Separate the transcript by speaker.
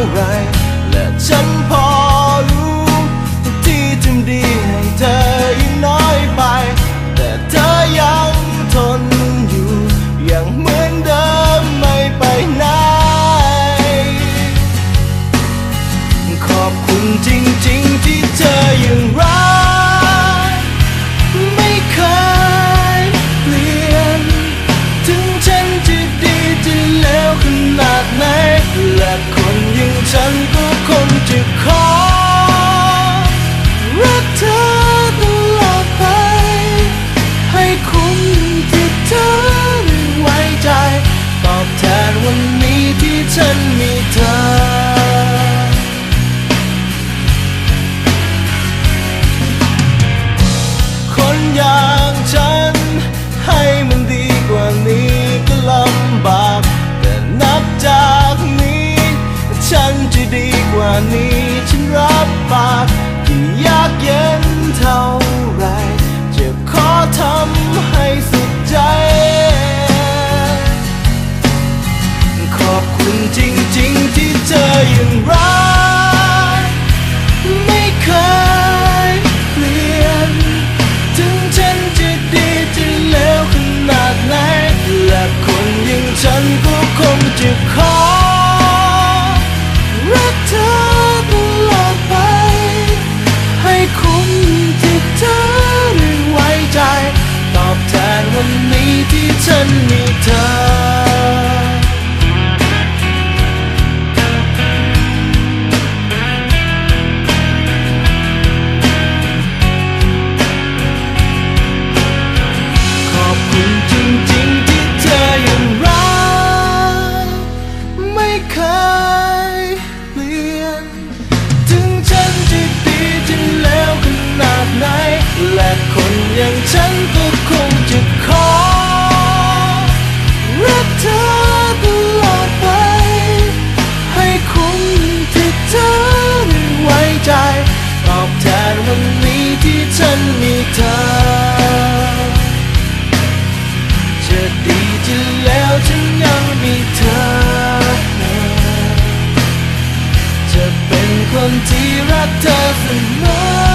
Speaker 1: Right. านี้ฉันรับปากที่ยากเย็นเท่าไรจะขอทำให้สุดใจ ขอบคุณจริงๆที่เธอยังรัก อย่างฉันก็คงจะขอรักเธอตลอดไป ให้คุ้มที่เธอไว้ใจตอบแทนวันนี้ที่ฉันมีเธอ จะดีจะแล้วฉันยังมีเธอ จะเป็นคนที่รักเธอเสมอ